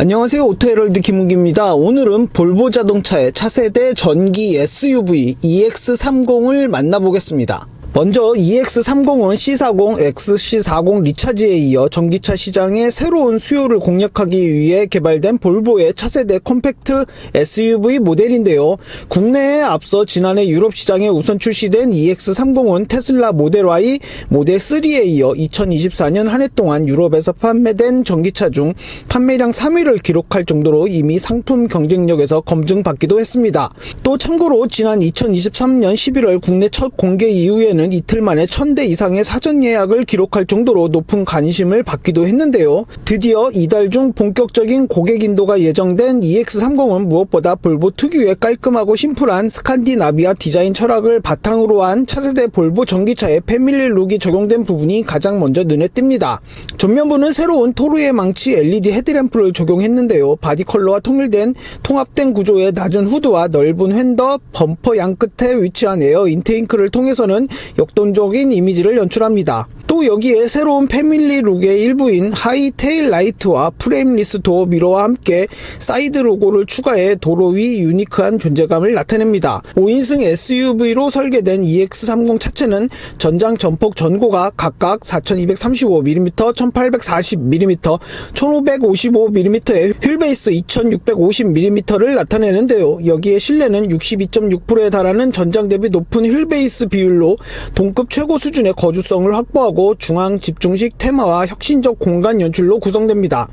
안녕하세요. 오토헤럴드 김웅기입니다. 오늘은 볼보 자동차의 차세대 전기 SUV EX30을 만나보겠습니다 먼저 EX30은 C40, XC40 리차지에 이어 전기차 시장의 새로운 수요를 공략하기 위해 개발된 볼보의 차세대 컴팩트 SUV 모델인데요. 국내에 앞서 지난해 유럽 시장에 우선 출시된 EX30은 테슬라 모델 Y, 모델 3에 이어 2024년 한 해 동안 유럽에서 판매된 전기차 중 판매량 3위를 기록할 정도로 이미 상품 경쟁력에서 검증받기도 했습니다. 또 참고로 지난 2023년 11월 국내 첫 공개 이후에는 이틀 만에 1000대 이상의 사전 예약을 기록할 정도로 높은 관심을 받기도 했는데요. 드디어 이달 중 본격적인 고객 인도가 예정된 EX30은 무엇보다 볼보 특유의 깔끔하고 심플한 스칸디나비아 디자인 철학을 바탕으로 한 차세대 볼보 전기차의 패밀리 룩이 적용된 부분이 가장 먼저 눈에 띕니다. 전면부는 새로운 토르의 망치 LED 헤드램프를 적용했는데요. 바디 컬러와 통일된 통합된 구조의 낮은 후드와 넓은 휀더, 범퍼 양 끝에 위치한 에어 인테이크를 통해서는 역동적인 이미지를 연출합니다. 또 여기에 새로운 패밀리 룩의 일부인 하이 테일 라이트와 프레임리스 도어 미러와 함께 사이드 로고를 추가해 도로 위 유니크한 존재감을 나타냅니다. 5인승 SUV로 설계된 EX30 차체는 전장 전폭 전고가 각각 4235mm, 1840mm, 1555mm의 휠베이스 2650mm를 나타내는데요. 여기에 실내는 62.6%에 달하는 전장 대비 높은 휠베이스 비율로 동급 최고 수준의 거주성을 확보하고 중앙 집중식 테마와 혁신적 공간 연출로 구성됩니다.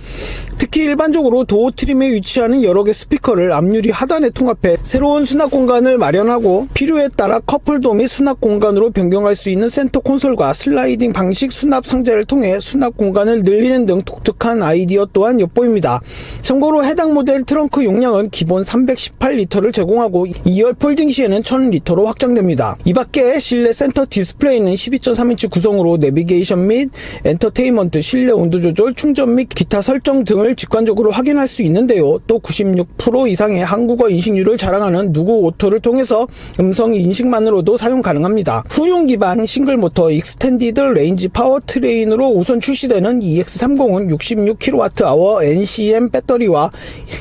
특히 일반적으로 도어 트림에 위치하는 여러 개 스피커를 앞유리 하단에 통합해 새로운 수납 공간을 마련하고 필요에 따라 컵홀더 및 수납 공간으로 변경할 수 있는 센터 콘솔과 슬라이딩 방식 수납 상자를 통해 수납 공간을 늘리는 등 독특한 아이디어 또한 엿보입니다. 참고로 해당 모델 트렁크 용량은 기본 318리터를 제공하고 2열 폴딩 시에는 1000리터로 확장됩니다. 이 밖에 실내 센터 디스플레이는 12.3인치 구성으로 내비 게이션 및 엔터테인먼트, 실내 온도 조절, 충전 및 기타 설정 등을 직관적으로 확인할 수 있는데요. 또 96% 이상의 한국어 인식률을 자랑하는 누구 오토를 통해서 음성 인식만으로도 사용 가능합니다. 후륜 기반 싱글 모터 익스텐디드 레인지 파워 트레인으로 우선 출시되는 EX30은 66kWh NCM 배터리와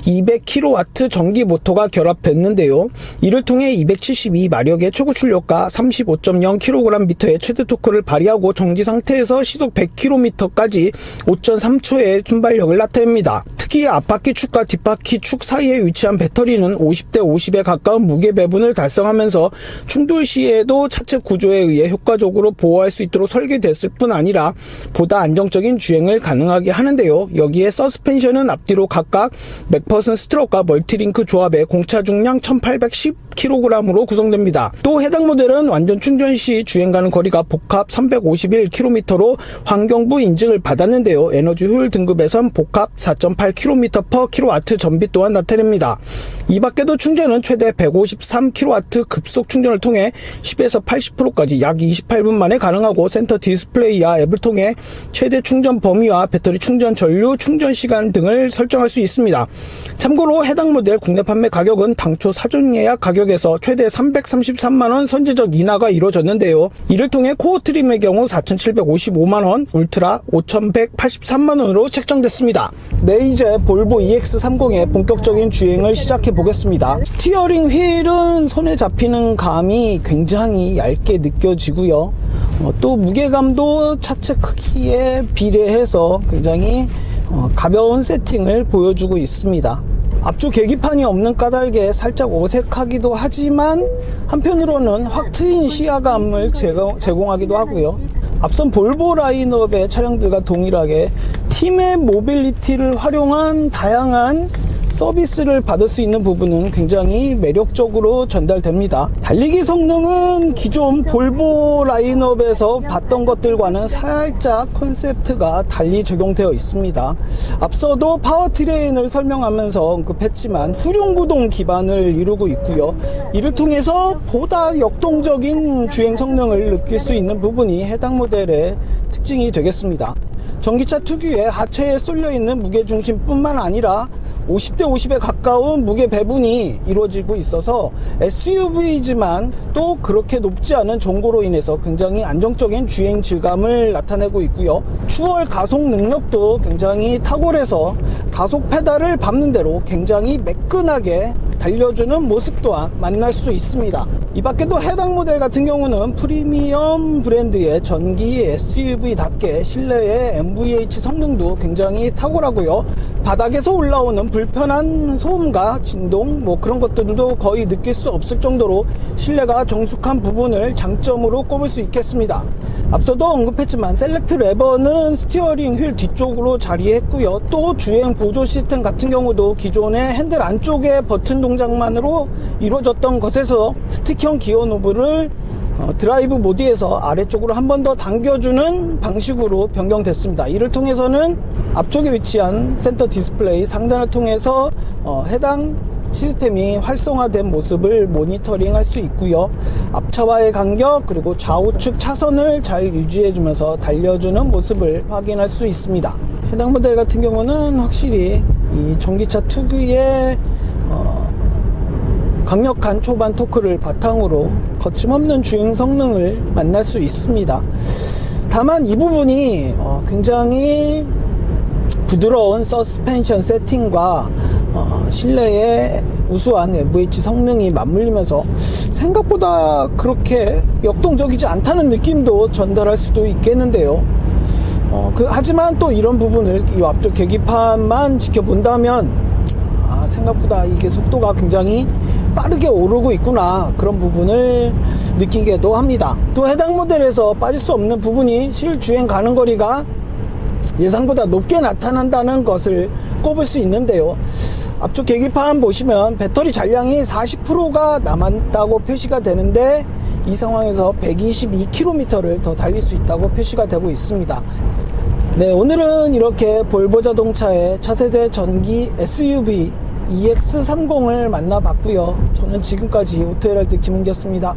200kW 전기 모터가 결합됐는데요. 이를 통해 272마력의 최고 출력과 35.0kgm의 최대 토크를 발휘하고 정지 상태에서 시속 100km까지 5.3초의 순발력을 나타냅니다. 특히 앞바퀴 축과 뒷바퀴 축 사이에 위치한 배터리는 50대 50에 가까운 무게 배분을 달성하면서 충돌 시에도 차체 구조에 의해 효과적으로 보호할 수 있도록 설계됐을 뿐 아니라 보다 안정적인 주행을 가능하게 하는데요. 여기에 서스펜션은 앞뒤로 각각 맥퍼슨 스트로크와 멀티링크 조합의 공차 중량 1810kg으로 구성됩니다. 또 해당 모델은 완전 충전 시 주행 가는 거리가 복합 351km 로 환경부 인증을 받았는데요. 에너지 효율 등급에선 복합 4.8km per kW 전비 또한 나타냅니다. 이 밖에도 충전은 최대 153kW 급속 충전을 통해 10에서 80%까지 약 28분 만에 가능하고 센터 디스플레이와 앱을 통해 최대 충전 범위와 배터리 충전 전류, 충전 시간 등을 설정할 수 있습니다. 참고로 해당 모델 국내 판매 가격은 당초 사전 예약 가격에서 최대 333만원 선제적 인하가 이루어졌는데요. 이를 통해 코어 트림의 경우 4,755만원, 울트라 5,183만원으로 책정됐습니다. 네, 이제 볼보 EX30의 본격적인 주행을 시작해 보겠습니다. 스티어링 휠은 손에 잡히는 감이 굉장히 얇게 느껴지고요. 어, 또 무게감도 차체 크기에 비례해서 굉장히 어, 가벼운 세팅을 보여주고 있습니다. 앞쪽 계기판이 없는 까닭에 살짝 어색하기도 하지만 한편으로는 확 트인 시야감을 제공, 제공하기도 하고요. 앞선 볼보 라인업의 차량들과 동일하게 팀의 모빌리티를 활용한 다양한 서비스를 받을 수 있는 부분은 굉장히 매력적으로 전달됩니다. 달리기 성능은 기존 볼보 라인업에서 봤던 것들과는 살짝 컨셉트가 달리 적용되어 있습니다. 앞서도 파워트레인을 설명하면서 언급했지만 후륜구동 기반을 이루고 있고요. 이를 통해서 보다 역동적인 주행 성능을 느낄 수 있는 부분이 해당 모델의 특징이 되겠습니다. 전기차 특유의 하체에 쏠려 있는 무게중심뿐만 아니라 50대 50에 가까운 무게 배분이 이루어지고 있어서 SUV지만 또 그렇게 높지 않은 정고로 인해서 굉장히 안정적인 주행 질감을 나타내고 있고요. 추월 가속 능력도 굉장히 탁월해서 가속 페달을 밟는 대로 굉장히 매끈하게 달려주는 모습 또한 만날 수 있습니다. 이 밖에도 해당 모델 같은 경우는 프리미엄 브랜드의 전기 SUV답게 실내의 MVH 성능도 굉장히 탁월하고요. 바닥에서 올라오는 불편한 소음과 진동 뭐 그런 것들도 거의 느낄 수 없을 정도로 실내가 정숙한 부분을 장점으로 꼽을 수 있겠습니다. 앞서도 언급했지만 셀렉트 레버는 스티어링 휠 뒤쪽으로 자리했고요. 또 주행 보조 시스템 같은 경우도 기존의 핸들 안쪽의 버튼 동작 만으로 이루어졌던 것에서 스틱형 기어 노브를 어, 드라이브 모드에서 아래쪽으로 한 번 더 당겨주는 방식으로 변경됐습니다. 이를 통해서는 앞쪽에 위치한 센터 디스플레이 상단을 통해서 어, 해당 시스템이 활성화된 모습을 모니터링 할 수 있고요. 앞차와의 간격 그리고 좌우측 차선을 잘 유지해 주면서 달려주는 모습을 확인할 수 있습니다. 해당 모델 같은 경우는 확실히 이 전기차 특유의 어, 강력한 초반 토크를 바탕으로 거침없는 주행 성능을 만날 수 있습니다. 다만 이 부분이 어, 굉장히 부드러운 서스펜션 세팅과 어, 실내의 우수한 MVH 성능이 맞물리면서 생각보다 그렇게 역동적이지 않다는 느낌도 전달할 수도 있겠는데요. 어, 그, 하지만 또 이런 부분을 이 앞쪽 계기판만 지켜본다면 아, 생각보다 이게 속도가 굉장히 빠르게 오르고 있구나 그런 부분을 느끼게도 합니다. 또 해당 모델에서 빠질 수 없는 부분이 실주행 가는 거리가 예상보다 높게 나타난다는 것을 꼽을 수 있는데요. 앞쪽 계기판 보시면 배터리 잔량이 40%가 남았다고 표시가 되는데 이 상황에서 122km를 더 달릴 수 있다고 표시가 되고 있습니다. 네, 오늘은 이렇게 볼보 자동차의 차세대 전기 SUV EX30을 만나봤고요. 저는 지금까지 오토헤랄드 김은기였습니다.